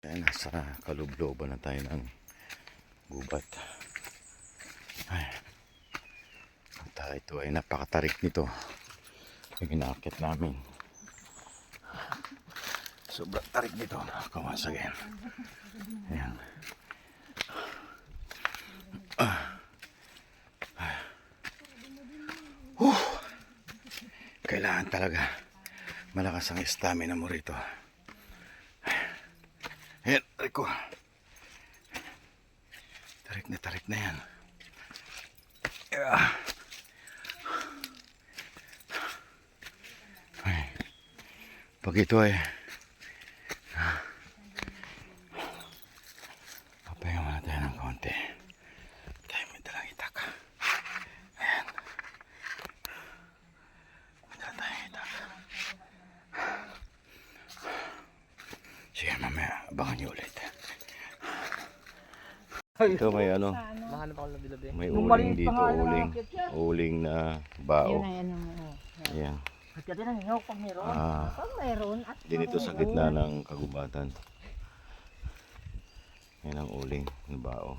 Ayan, nasa kalubloban na tayo ng gubat. Ay. At ito ay napakatarik nito. Yung inaakit namin. Sobrang tarik nito. Come once again. Ayan. Kailangan talaga malakas ang stamina mo rito. Ayan, tarik ko. Tarik na tarik na yan. Yeah. Ay, pag ito ay Abangan niyo ulit. Ito may ano, Mahanap ako labi-labi. may uling dito, uling. yan. Uling na Yun bao. na yan ang ano. Meron. Ah, Pag mayroon at din ito sa gitna ng kagubatan. Yan ang uling na bao.